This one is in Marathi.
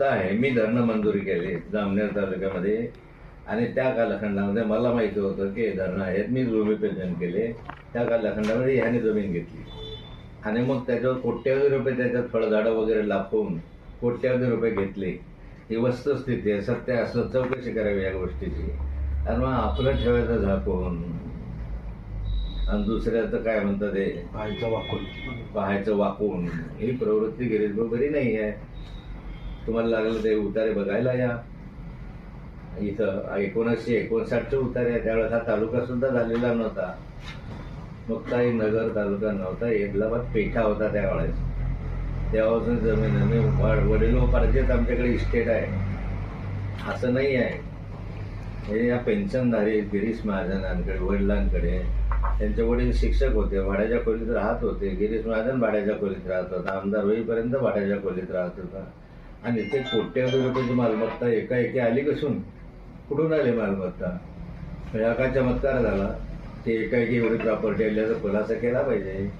मुक्ता आहे. मी धरणं मंजुरी केली जामनेर तालुक्यामध्ये. आणि त्या कालखंडामध्ये मला माहिती होतं की हे धरणं आहेत. मी भूमिपूजन केले. त्या कालखंडामध्ये ह्याने जमीन घेतली. आणि मग त्याच्यावर कोट्यावधी रुपये त्याच्यात फळझाडं वगैरे लापून कोट्यावधी रुपये घेतले. ही वस्तुस्थिती आहे. सत्य असं चौकशी करावी या गोष्टीची. आणि मग आपलं ठेवायचं झाकून. आणि दुसऱ्याचं काय म्हणतात ते? आईचा वाकून. पाहायचं वाकून. ही प्रवृत्ती गिरीश बरी नाही आहे. तुम्हाला लागलं ते उतारे बघायला या. इथं एकोणीसशे एकोणसाठचे उतारे त्यावेळेस हा तालुका सुद्धा झालेला नव्हता. मुक्ताई नगर तालुका नव्हता. एदलाबाद पेठा होता त्यावेळेस. तेव्हापासून जमीन आणि वाढ वडिलोपार्जित आमच्याकडे इस्टेट आहे. असं नाही आहे. हे या पेन्शनधारी गिरीश महाजनांकडे वडिलांकडे त्यांचे वडील शिक्षक होते भाड्याच्या खोलीत राहत होते. गिरीश महाजन भाड्याच्या खोलीत राहत होता. आमदार होईपर्यंत भाड्याच्या खोलीत राहत होता. आणि ते कोट्यावधी रुपयाची मालमत्ता एकाएकी आली कसून कुठून आली मालमत्ता? म्हणजे हा काय चमत्कार झाला. ते एकाएकी एवढी प्रॉपर्टी आल्याचा खुलासा केला पाहिजे.